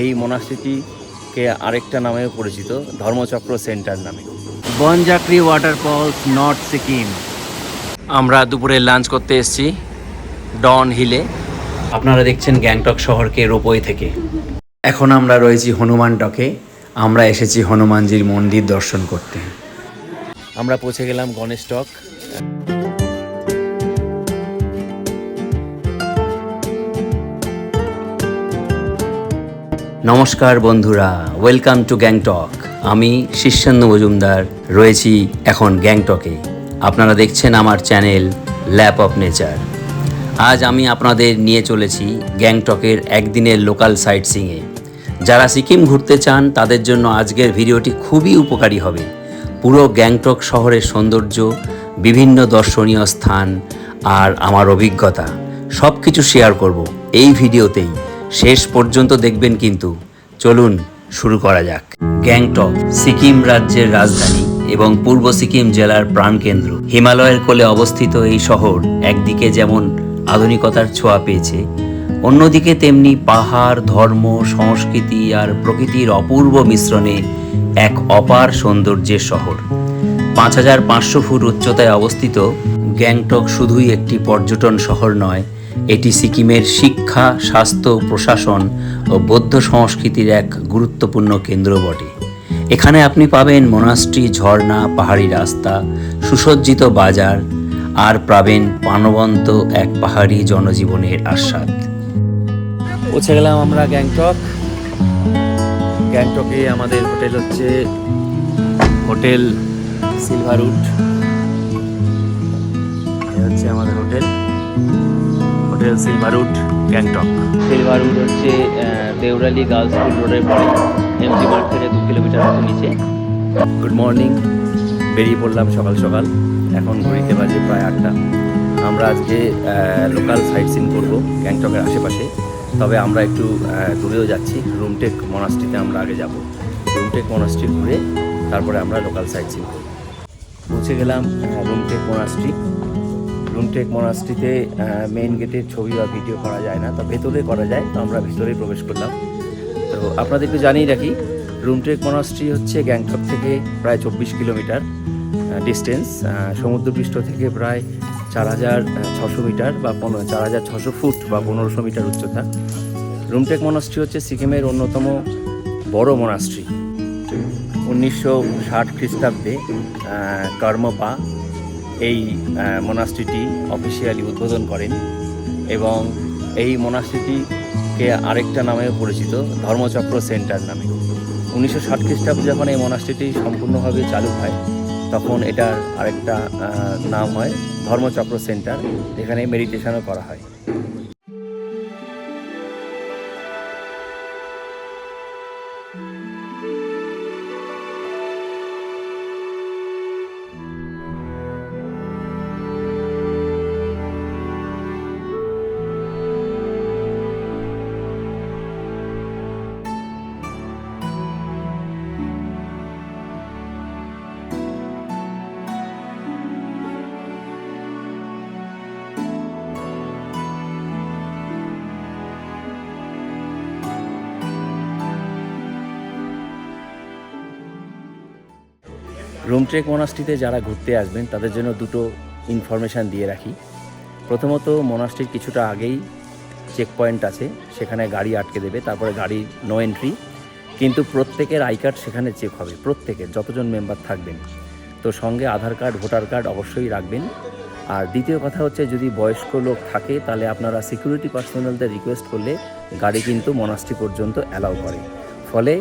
এই মোনাস্ট্রিটিকে আরেকটা নামেও পরিচিত ধর্মচক্র সেন্টার নামে। Banjhakri waterfalls north Sikkim. আমরা দুপুরে লাঞ্চ করতে এসেছি ডন হিলে। আপনারা দেখছেন গ্যাংটক শহরকে রোপওয়ে থেকে। এখন আমরা রয়েছি হনুমান টকে আমরা এসেছি হনুমানজির মন্দির দর্শন করতে। আমরা পৌঁছে গেলাম গণেশ টক নমস্কার বন্ধুরা ওয়েলকাম টু গ্যাংটক আমি শীর্ষেন্দু মজুমদার, রয়েছি এখন গ্যাংটকে আপনারা দেখছেন আমার চ্যানেল ল্যাপ অফ নেচার আজ আমি আপনাদের নিয়ে চলেছি গ্যাংটকের একদিনের লোকাল সাইট সিংয়ে যারা সিকিম ঘুরতে চান, তাদের জন্য আজকের ভিডিওটি খুবই উপকারী হবে। পুরো গ্যাংটক শহরের সৌন্দর্য, বিভিন্ন দর্শনীয় স্থান আর আমার অভিজ্ঞতা সব কিছু শেয়ার করব এই ভিডিওতেই। শেষ পর্যন্ত দেখবেন কিন্তু। চলুন শুরু করা যাক। গ্যাংটক, সিকিম রাজ্যের রাজধানী এবং পূর্ব সিকিম জেলার প্রাণকেন্দ্র। হিমালয়ের কোলে অবস্থিত এই শহর একদিকে যেমন আধুনিকতার ছোঁয়া পেয়েছে, অন্যদিকে তেমনি পাহাড়, ধর্ম, সংস্কৃতি আর প্রকৃতির অপূর্ব মিশ্রণে এক অপার সৌন্দর্যের শহর। পাঁচ হাজার পাঁচশো ফুট উচ্চতায় অবস্থিত গ্যাংটক শুধুই একটি পর্যটন শহর নয় এটি সিকিমের শিক্ষা, স্বাস্থ্য, প্রশাসন ও বৌদ্ধ সংস্কৃতির এক গুরুত্বপূর্ণ কেন্দ্র বটে। এখানে আপনি পাবেন মোনাস্ট্রি, ঝর্ণা, পাহাড়ি রাস্তা, সুসজ্জিত বাজার, আর পাবেন প্রাণবন্ত এক পাহাড়ি জনজীবনের আস্বাদ। পৌঁছে গেলাম আমরা গ্যাংটক। গ্যাংটকে আমাদের হোটেল হচ্ছে হোটেল সিলভারউড এই হচ্ছে আমাদের হোটেল। সিলভারউড গ্যাংটক। সিলভারউড হচ্ছে দেউরালি গার্লস স্কুল রোডের পরে এমজি মার্ট থেকে দু কিলোমিটার মতো নিচে। গুড মর্নিং বেরিয়ে পড়লাম সকাল সকাল। এখন ঘড়িতে বাজে প্রায় আটটা। আমরা আজকে লোকাল সাইট সিন করব গ্যাংটকের আশেপাশে। তবে আমরা একটু দূরেও যাচ্ছি। রুমটেক মনাস্ট্রিতে আমরা আগে যাব। রুমটেক মনাস্ট্রি ঘুরে তারপরে আমরা লোকাল সাইট সিন করব। পৌঁছে গেলাম রুমটেক মনাস্ট্রি রুমটেক মনাস্ট্রিতে মেইন গেটের ছবি বা ভিডিও করা যায় না, তা ভেতরে করা যায়, তো আমরা ভেতরে প্রবেশ করলাম। তো আপনাদেরকে জানিয়ে রাখি, রুমটেক মনাস্ট্রি হচ্ছে গ্যাংটক থেকে প্রায় চব্বিশ কিলোমিটার ডিস্টেন্স সমুদ্রপৃষ্ঠ থেকে প্রায় চার হাজার ছশো মিটার বা পনেরো, চার হাজার ছশো ফুট বা পনেরোশো মিটার উচ্চতা। রুমটেক মনাস্ট্রি হচ্ছে সিকিমের অন্যতম বড় মনাস্ট্রি। উনিশশো ষাট খ্রিস্টাব্দে কর্মপা এই মনাস্ট্রিটি অফিসিয়ালি উদ্বোধন করেন এবং এই মনাস্ট্রিটিকে আরেকটা নামেও পরিচিত, ধর্মচক্র সেন্টার নামে। উনিশশো ষাট খ্রিস্টাব্দে যখন এই মনাস্ট্রিটি সম্পূর্ণভাবে চালু হয়, তখন এটার আরেকটা নাম হয় ধর্মচক্র সেন্টার এখানে মেডিটেশনও করা হয়। রুমট্রেক মোনাস্ট্রিতে যারা ঘুরতে আসবেন, তাদের জন্য দুটো ইনফরমেশান দিয়ে রাখি। প্রথমত মনাস্ট্রির কিছুটা আগেই চেক পয়েন্ট আছে, সেখানে গাড়ি আটকে দেবে, তারপরে গাড়ি নো এন্ট্রি কিন্তু প্রত্যেকের আই কার্ড সেখানে চেক হবে, প্রত্যেকের, যতজন মেম্বার থাকবেন। তো সঙ্গে আধার কার্ড ভোটার কার্ড অবশ্যই রাখবেন। আর দ্বিতীয় কথা হচ্ছে, যদি বয়স্ক লোক থাকে, তাহলে আপনারা সিকিউরিটি পার্সোনালদের রিকোয়েস্ট করলে গাড়ি কিন্তু মনাস্ট্রি পর্যন্ত অ্যালাউ করে। ফলে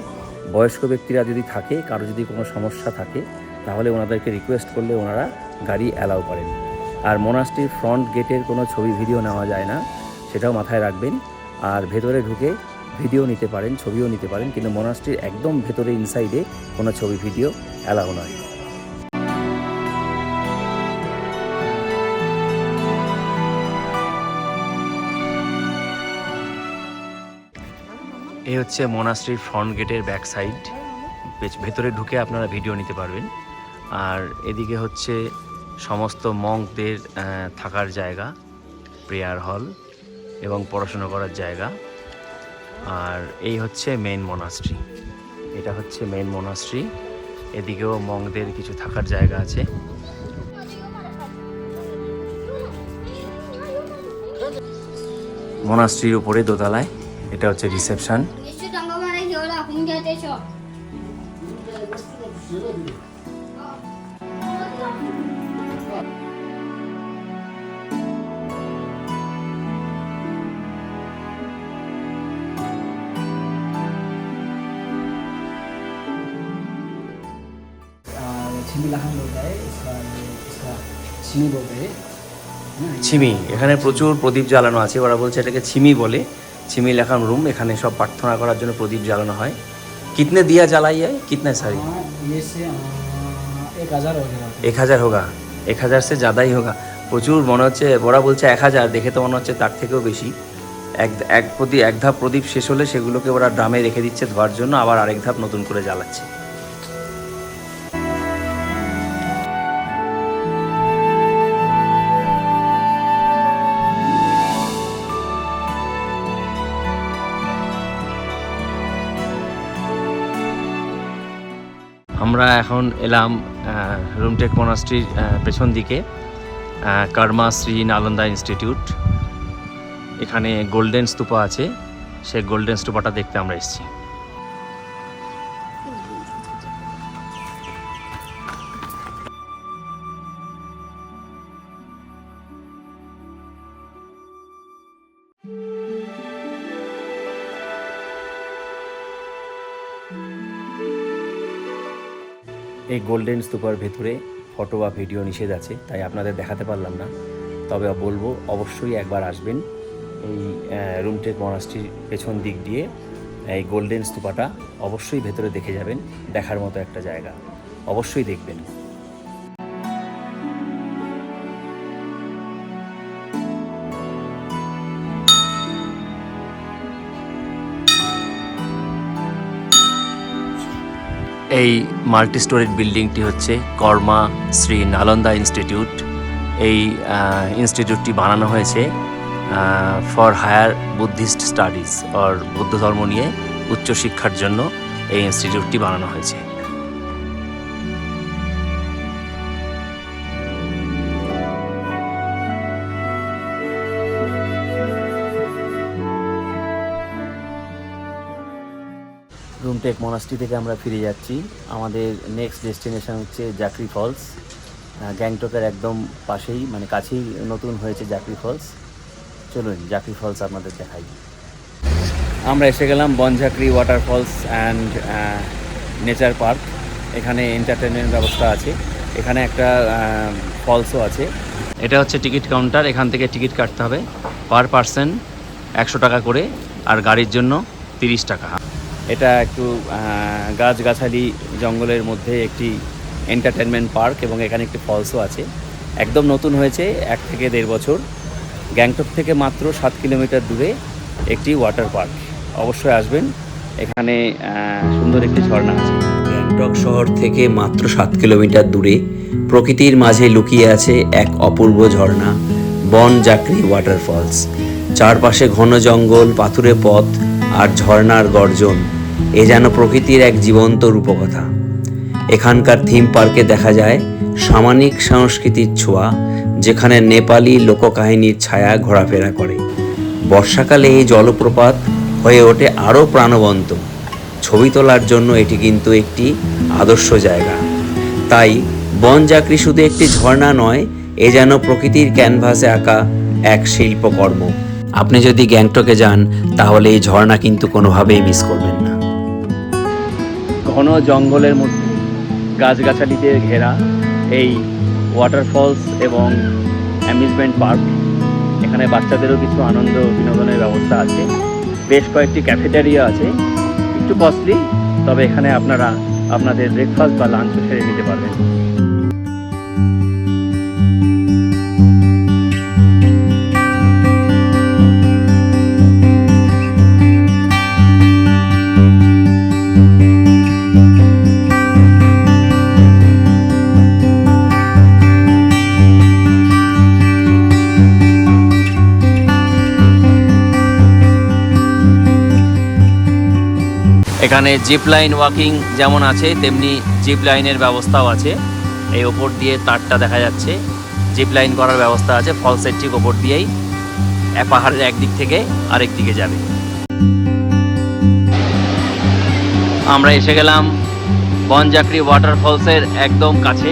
বয়স্ক ব্যক্তিরা যদি থাকে, কারও যদি কোনো সমস্যা থাকে তাহলে ওনাদেরকে রিকোয়েস্ট করলে ওনারা গাড়ি অ্যালাউ করেন। আর মোনাস্ট্রির ফ্রন্ট গেটের কোনো ছবি ভিডিও নেওয়া যায় না, সেটাও মাথায় রাখবেন। আর ভেতরে ঢুকে ভিডিও নিতে পারেন, ছবিও নিতে পারেন, কিন্তু মোনাস্ট্রির একদম ভেতরে ইনসাইডে কোনো ছবি ভিডিও অ্যালাউ নয়। এই হচ্ছে মোনাস্ট্রির ফ্রন্ট গেটের ব্যাক সাইড ভেতরে ঢুকে আপনারা ভিডিও নিতে পারবেন। আর এদিকে হচ্ছে সমস্ত মঙ্কদের থাকার জায়গা, প্রেয়ার হল এবং পড়াশোনা করার জায়গা। আর এই হচ্ছে মেইন মনাস্ট্রি এটা হচ্ছে মেইন মোনাস্ট্রি এদিকেও মংদের কিছু থাকার জায়গা আছে। মোনাস্ট্রির উপরে দোতলায়, এটা হচ্ছে রিসেপশন ছিমি, এখানে প্রচুর প্রদীপ জ্বালানো আছে। ওরা বলছে এটাকে ছিমি বলে। ছিমি লেখান রুম এখানে সব প্রার্থনা করার জন্য প্রদীপ জ্বালানো হয়। কিতনে দিয়া জ্বালাই যায় কিতনে সারি? এক হাজার হোগা। এক হাজার সে জাদাই হোগা। প্রচুর মনে হচ্ছে ওরা বলছে এক হাজার, দেখে তো মনে হচ্ছে তার থেকেও বেশি। এক এক প্রদীপ, এক ধাপ প্রদীপ শেষ হলে সেগুলোকে ওরা ড্রামে রেখে দিচ্ছে ধোয়ার জন্য, আবার আরেক ধাপ নতুন করে জ্বালাচ্ছে। আমরা এখন এলাম রুমটেক মনাস্ট্রির পেছন দিকে কর্মা শ্রী নালন্দা ইনস্টিটিউট এখানে গোল্ডেন স্তূপা আছে। সেই গোল্ডেন স্তূপাটা দেখতে আমরা এসেছি। এই গোল্ডেন স্তূপার ভেতরে ফটো বা ভিডিও নিষেধ আছে, তাই আপনাদের দেখাতে পারলাম না। তবে বলব, অবশ্যই একবার আসবেন এই রুমটেক মনাস্ট্রির পেছন দিক দিয়ে। এই গোল্ডেন স্তূপাটা অবশ্যই ভেতরে দেখে যাবেন, দেখার মতো একটা জায়গা। অবশ্যই দেখবেন। এই মাল্টি স্টোরেড বিল্ডিংটি হচ্ছে কর্মা শ্রী নালন্দা ইনস্টিটিউট। এই ইনস্টিটিউটটি বানানো হয়েছে for higher Buddhist studies or বৌদ্ধ ধর্ম নিয়ে উচ্চশিক্ষার জন্য এই ইনস্টিটিউটটি বানানো হয়েছে। রুমটেক মনাস্ট্রি থেকে আমরা ফিরে যাচ্ছি। আমাদের নেক্সট ডেস্টিনেশন হচ্ছে জাকরি ফলস গ্যাংটকের একদম পাশেই মানে কাছেই নতুন হয়েছে জাকরি ফলস চলুন জাকরি ফলস আপনাদের দেখাই। আমরা এসে গেলাম Banjhakri water falls and nature park এখানে এন্টারটেনমেন্ট ব্যবস্থা আছে। এখানে একটা ফলসও আছে। এটা হচ্ছে টিকিট কাউন্টার। এখান থেকে টিকিট কাটতে হবে। পার পার্সন একশো টাকা করে। আর গাড়ির জন্য তিরিশ টাকা। এটা একটু গাছগাছালি জঙ্গলের মধ্যে একটি এন্টারটেনমেন্ট পার্ক এবং এখানে একটি ফলসও আছে। একদম নতুন হয়েছে, এক থেকে দেড় বছর। গ্যাংটক থেকে মাত্র সাত কিলোমিটার দূরে একটি ওয়াটার পার্ক অবশ্যই আসবেন, এখানে সুন্দর একটি ঝর্ণা আছে। গ্যাংটক শহর থেকে মাত্র সাত কিলোমিটার দূরে প্রকৃতির মাঝে লুকিয়ে আছে এক অপূর্ব ঝর্ণা বন জাকরি ওয়াটারফলস চারপাশে ঘন জঙ্গল, পাথুরে পথ আর ঝর্ণার গর্জন, এ যেন প্রকৃতির এক জীবন্ত রূপকথা। এখানকার থিম পার্কে দেখা যায় সামানিক সংস্কৃতির ছোঁয়া, যেখানে নেপালি লোককাহিনীর ছায়া ঘোরাফেরা করে। বর্ষাকালে এই জলপ্রপাত হয়ে ওঠে আরও প্রাণবন্ত। ছবি তোলার জন্য এটি কিন্তু একটি আদর্শ জায়গা। তাই বন জাকরি শুধু একটি ঝর্ণা নয়, এ যেন প্রকৃতির ক্যানভাসে আঁকা এক শিল্পকর্ম। আপনি যদি গ্যাংটকে যান, তাহলে এই ঝর্ণা কিন্তু কোনোভাবেই মিস করবেন না। ঘন জঙ্গলের মধ্যে গাছগাছালিতে ঘেরা এই ওয়াটারফলস এবং অ্যামিউজমেন্ট পার্ক এখানে বাচ্চাদেরও কিছু আনন্দ বিনোদনের ব্যবস্থা আছে। বেশ কয়েকটি ক্যাফেটেরিয়া আছে। একটু কস্টলি তবে এখানে আপনারা আপনাদের ব্রেকফাস্ট বা লাঞ্চও সেরে নিতে পারবেন। এখানে জিপ লাইন ওয়াকিং যেমন আছে, তেমনি জিপ লাইনের ব্যবস্থাও আছে। এই ওপর দিয়ে তারটা দেখা যাচ্ছে। জিপ লাইন করার ব্যবস্থা আছে ফলসের ঠিক ওপর দিয়েই। পাহাড়ের একদিক থেকে আরেক দিকে যাবে। আমরা এসে গেলাম বনজাকরি ওয়াটারফলসের একদম কাছে।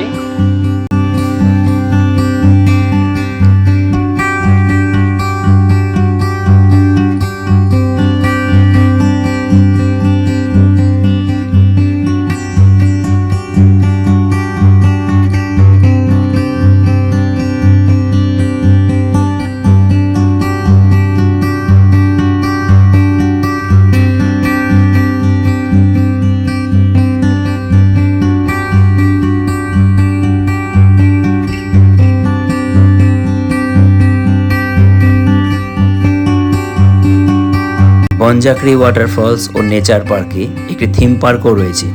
বনজাকরি ওয়াটারফলস ও নেচার পার্কে একটি থিম পার্কও রয়েছে।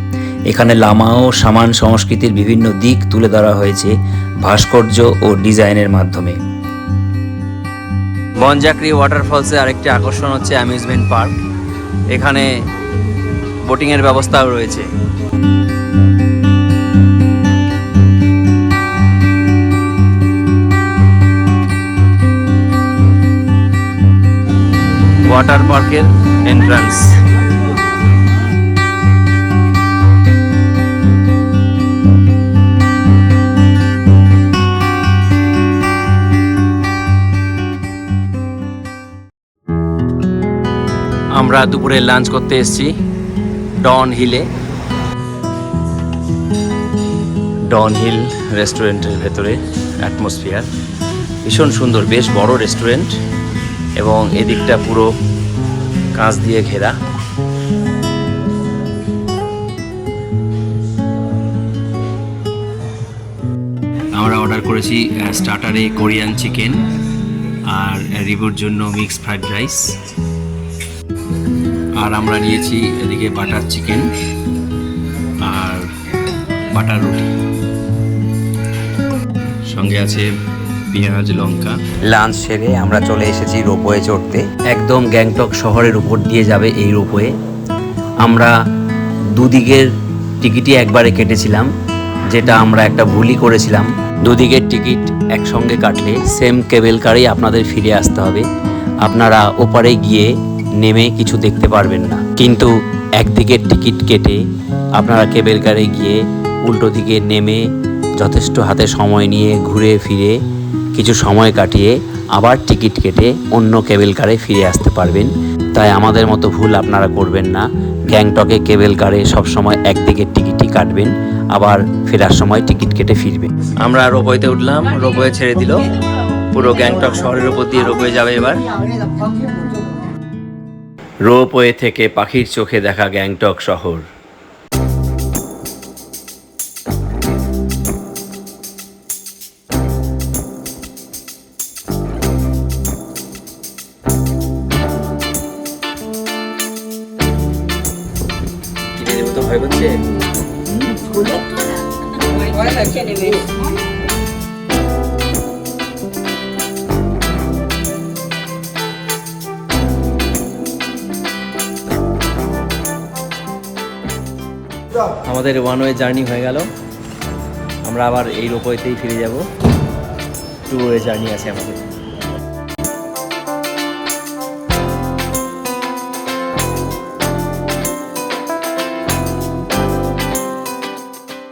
এখানে লামা ও সামান সংস্কৃতির বিভিন্ন দিক তুলে ধরা হয়েছে ভাস্কর্য ও ডিজাইনের মাধ্যমে। বনজাকরি ওয়াটারফলসে আরেকটি আকর্ষণ হচ্ছে অ্যামিউজমেন্ট পার্ক। এখানে বোটিংয়ের ব্যবস্থাও রয়েছে। ওয়াটার পার্কের এন্ট্রান্স আমরা দুপুরে লাঞ্চ করতে এসেছি ডন হিলে। ডন হিল রেস্টুরেন্টের ভেতরে অ্যাটমসফিয়ার ভীষণ সুন্দর, বেশ বড় রেস্টুরেন্ট এবং এদিকটা পুরো কাঁচ দিয়ে ঘেরা। আমরা অর্ডার করেছি স্টার্টারে কোরিয়ান চিকেন আর রিভুর জন্য মিক্সড ফ্রাইড রাইস আর আমরা নিয়েছি এদিকে বাটার চিকেন আর বাটার রুটি সঙ্গে আছে পেঁয়াজ লঙ্কা। লাঞ্চ সেরে আমরা চলে এসেছি রোপওয়ে চড়তে। একদম গ্যাংটক শহরের উপর দিয়ে যাবে এই রোপওয়ে। আমরা দুদিকের টিকিটই একবারে কেটেছিলাম, যেটা আমরা একটা ভুলই করেছিলাম। দুদিকের টিকিট একসঙ্গে কাটলে সেম কেবেল কারেই আপনাদের ফিরে আসতে হবে। আপনারা ওপারে গিয়ে নেমে কিছু দেখতে পারবেন না। কিন্তু একদিকের টিকিট কেটে আপনারা কেবেল কারে গিয়ে উল্টো দিকে নেমে যথেষ্ট হাতে সময় নিয়ে ঘুরে ফিরে কিছু সময় কাটিয়ে আবার টিকিট কেটে অন্য কেবেল কারে ফিরে আসতে পারবেন। তাই আমাদের মতো ভুল আপনারা করবেন না। গ্যাংটকে কেবেল কারে সবসময় একদিকের টিকিটই কাটবেন, আবার ফেরার সময় টিকিট কেটে ফিরবেন। আমরা রোপওয়েতে উঠলাম, রোপওয়ে ছেড়ে দিল। পুরো গ্যাংটক শহরের উপর দিয়ে রোপওয়ে যাবে এবার। রোপওয়ে থেকে পাখির চোখে দেখা গ্যাংটক শহর। ওয়ে জার্নি হয়ে গেল। আমরা আবার এই রোপওয়েতেই ফিরে যাব। টু ওয়ে জার্নি আছে আমাদের।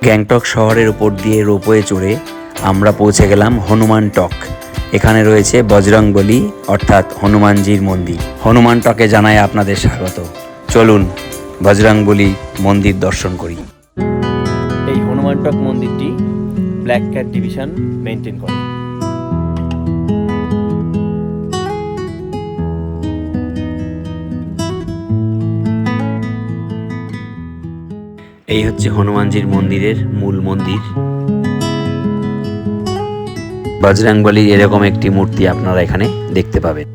গ্যাংটক শহরের উপর দিয়ে রোপওয়ে চড়ে আমরা পৌঁছে গেলাম হনুমান টক। এখানে রয়েছে বজরংবলী, অর্থাৎ হনুমানজির মন্দির। হনুমান টকে জানায় আপনাদের স্বাগত। চলুন বজরংবলী মন্দির দর্শন করি। এই মন্দিরটি ব্ল্যাক ক্যাট ডিভিশন মেনটেন করে। এই হচ্ছে হনুমানজির মন্দিরের মূল মন্দির। বজরাংবলীর এরকম একটি মূর্তি আপনারা এখানে দেখতে পাবেন।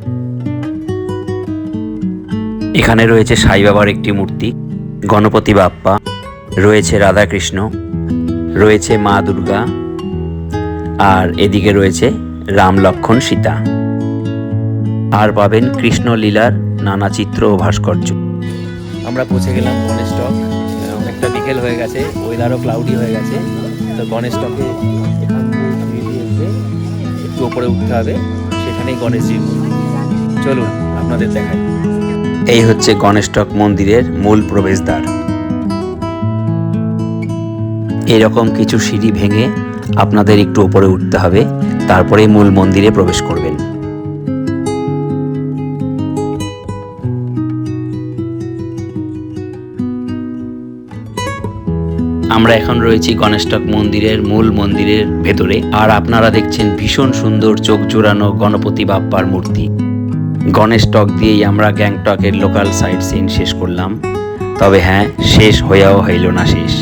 এখানে রয়েছে সাই বাবার একটি মূর্তি, গণপতি বাপ্পা, রয়েছে রাধাকৃষ্ণ রয়েছে মা দুর্গা, আর এদিকে রয়েছে রাম লক্ষণ সীতা। আর পাবেন কৃষ্ণ লীলার নানা চিত্র ও ভাস্কর্য। আমরা পৌঁছে গেলাম গণেশ টক অনেকটা বিকেল হয়ে গেছে ওয়েদারও ক্লাউডি হয়ে গেছে। তো গণেশ টকে একটু ওপরে উঠতে হবে, সেখানেই মন্দির। চলুন, আপনাদের দেখাই। এই হচ্ছে গণেশটক মন্দিরের মূল প্রবেশদ্বার। এরকম কিছু সিঁড়ি ভেঙে আপনাদের একটু ওপরে উঠতে হবে, তারপরে মূল মন্দিরে প্রবেশ করবেন। আমরা এখন রয়েছি গণেশটক মন্দিরের মূল মন্দিরের ভেতরে, আর আপনারা দেখছেন ভীষণ সুন্দর চোখ জোড়ানো গণপতি বাপ্পার মূর্তি। গণেশ টক দিয়েই আমরা গ্যাংটকের লোকাল সাইট সিন শেষ করলাম। তবে হ্যাঁ শেষ হয়েও হইল না শেষ।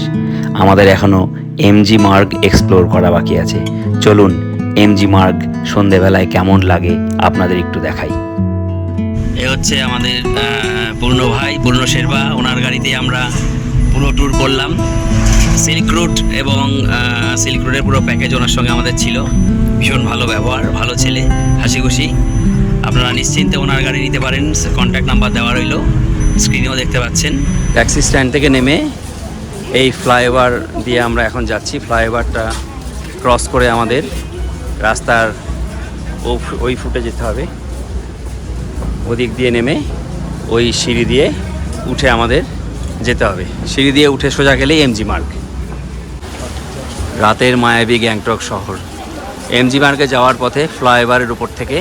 আমাদের এখনও এমজি মার্গ এক্সপ্লোর করা বাকি আছে। চলুন এমজি মার্গ সন্ধেবেলায় কেমন লাগে আপনাদের একটু দেখাই। এ হচ্ছে আমাদের পূর্ণ ভাই পূর্ণ শেরবা। ওনার গাড়িতে আমরা পুরো ট্যুর করলাম। সিল্ক রুট এবং সিল্ক রুটের পুরো প্যাকেজ ওনার সঙ্গে আমাদের ছিল। ভীষণ ভালো ব্যবহার ভালো ছেলে হাসি খুশি আপনারা নিশ্চিন্তে ওনার গাড়ি নিতে পারেন। কন্ট্যাক্ট নাম্বার দেওয়া রইল। স্ক্রিনেও দেখতে পাচ্ছেন। ট্যাক্সি স্ট্যান্ড থেকে নেমে এই ফ্লাইওভার দিয়ে আমরা এখন যাচ্ছি। ফ্লাইওভারটা ক্রস করে আমাদের রাস্তার ওই ফুটে যেতে হবে। ওদিক দিয়ে নেমে ওই সিঁড়ি দিয়ে উঠে আমাদের যেতে হবে। সিঁড়ি দিয়ে উঠে সোজা গেলেই এমজি মার্গ। রাতের মায়াবী গ্যাংটক শহর। এমজি মার্গে যাওয়ার পথে ফ্লাইওভারের উপর থেকে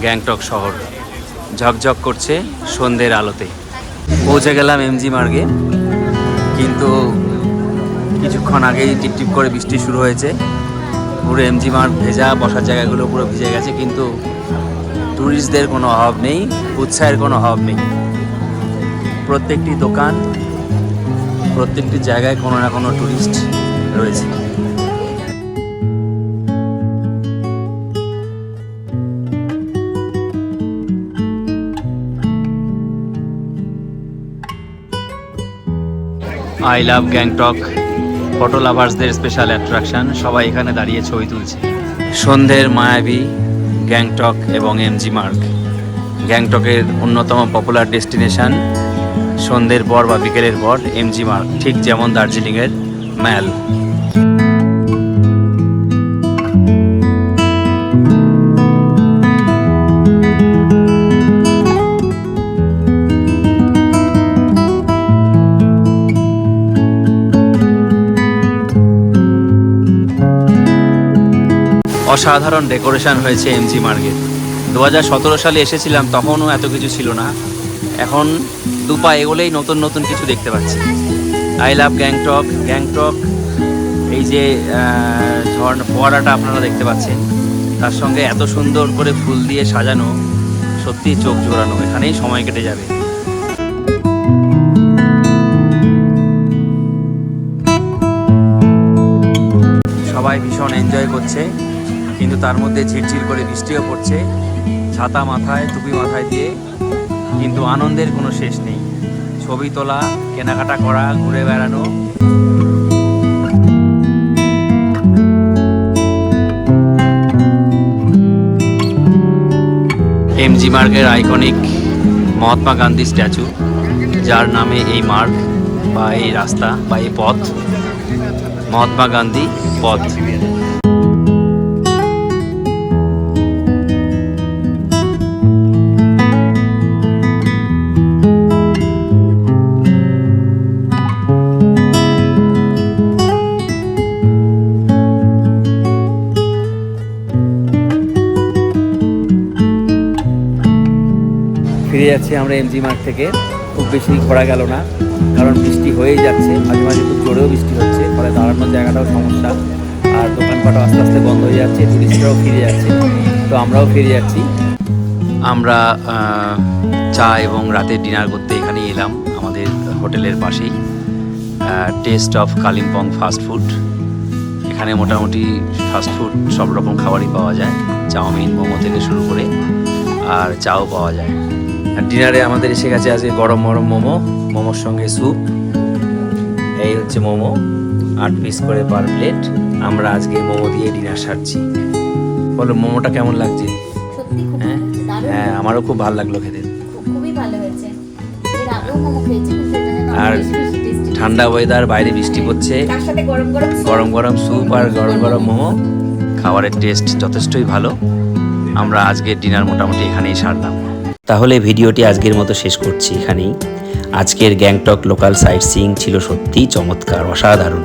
গ্যাংটক শহর ঝকঝক করছে সন্ধ্যের আলোতে। পৌঁছে গেলাম এমজি মার্গে। কিন্তু কিছুক্ষণ আগেই টিপটিপ করে বৃষ্টি শুরু হয়েছে। পুরো এমজি মার ভেজা, বসার জায়গাগুলো পুরো ভিজে গেছে, কিন্তু ট্যুরিস্টদের কোনো অভাব নেই উৎসাহের কোনো অভাব নেই। প্রত্যেকটি দোকান, প্রত্যেকটি জায়গায় কোনো না কোনো ট্যুরিস্ট রয়েছে। I love Gangtok. ফটো লাভার্সদের স্পেশাল অ্যাট্রাকশন সবাই এখানে দাঁড়িয়ে ছবি তুলছে। সন্ধ্যের মায়াবী গ্যাংটক এবং এমজি মার্গ গ্যাংটকের অন্যতম পপুলার ডেস্টিনেশন সন্ধ্যের পর বা বিকেলের পর এমজি মার্গ ঠিক যেমন দার্জিলিংয়ের ম্যাল। অসাধারণ ডেকোরেশন হয়েছে এমজি মার্কেট দু হাজার সতেরো সালে এসেছিলাম, তখনও এত কিছু ছিল না। এখন দু দুপা এগোলেই নতুন নতুন কিছু দেখতে পাচ্ছি। আই লাভ গ্যাংটক গ্যাংটক এই যে ঝর্ণা, ফোয়ারাটা আপনারা দেখতে পাচ্ছেন। তার সঙ্গে এত সুন্দর করে ফুল দিয়ে সাজানো, সত্যি চোখ জোড়ানো, এখানেই সময় কেটে যাবে। সবাই ভীষণ এনজয় করছে। কিন্তু তার মধ্যে ঝিরঝির করে বৃষ্টিও পড়ছে। ছাতা মাথায়, টুপি মাথায় দিয়ে কিন্তু আনন্দের কোনো শেষ নেই। ছবি তোলা, কেনাকাটা করা, ঘুরে বেড়ানো। এমজি মার্গের আইকনিক মহাত্মা গান্ধী স্ট্যাচু, যার নামে এই মার্গ বা এই রাস্তা বা এই পথ মহাত্মা গান্ধী পথ। ফিরে যাচ্ছি আমরা এমজি মার্গ থেকে। খুব বেশি ঘোরা গেল না, কারণ বৃষ্টি হয়েই যাচ্ছে। মাঝে মাঝে খুব জোরেও বৃষ্টি হচ্ছে, ফলে দাঁড়ানোর জায়গাটাও সমস্যা। আর দোকানপাটও আস্তে আস্তে বন্ধ হয়ে যাচ্ছে টুরিস্টরাও ফিরে যাচ্ছে। তো আমরাও ফিরে যাচ্ছি। আমরা চা এবং রাতের ডিনার করতে এখানেই এলাম, আমাদের হোটেলের পাশেই। Taste of Kalimpong fast food এখানে মোটামুটি ফাস্ট ফুড সব রকম খাবারই পাওয়া যায়, চাউমিন, মোমো থেকে শুরু করে, আর চাও পাওয়া যায়। আর ডিনারে আমাদের এসে গেছে আজকে গরম গরম মোমো মোমোর সঙ্গে স্যুপ এই হচ্ছে মোমো আট পিস করে পার প্লেট আমরা আজকে মোমো দিয়ে ডিনার সারছি। বলো মোমোটা কেমন লাগছে? হ্যাঁ? হ্যাঁ আমারও খুব ভালো লাগল খেতে। খুবই ভালো হয়েছে। এর আগেও মোমো খেয়েছি কিন্তু এটা যেন আর। ঠান্ডা ওয়েদার বাইরে বৃষ্টি পড়ছে। গরম গরম স্যুপ আর গরম গরম মোমো। খাবারের টেস্ট যথেষ্টই ভালো। আমরা আজকের ডিনার মোটামুটি এখানেই সারলাম। তাহলে ভিডিওটি আজকের মতো শেষ করছি এখানেই। আজকের গ্যাংটক লোকাল সাইট সিইং ছিল সত্যিই চমৎকার, অসাধারণ।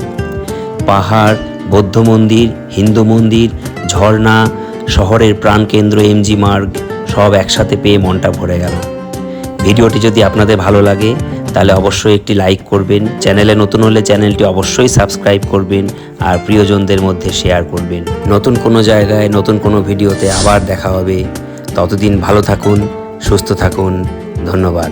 পাহাড়, বৌদ্ধ মন্দির, হিন্দু মন্দির, ঝর্ণা, শহরের প্রাণকেন্দ্র, এমজি মার্গ, সব একসাথে পেয়ে মনটা ভরে গেল। ভিডিওটি যদি আপনাদের ভালো লাগে, তাহলে অবশ্যই একটি লাইক করবেন, চ্যানেলে নতুন হলে চ্যানেলটি অবশ্যই সাবস্ক্রাইব করবেন, আর প্রিয়জনদের মধ্যে শেয়ার করবেন। নতুন কোনো জায়গায়, নতুন কোনো ভিডিওতে আবার দেখা হবে। ততদিন ভালো থাকুন। সুস্থ থাকুন ধন্যবাদ।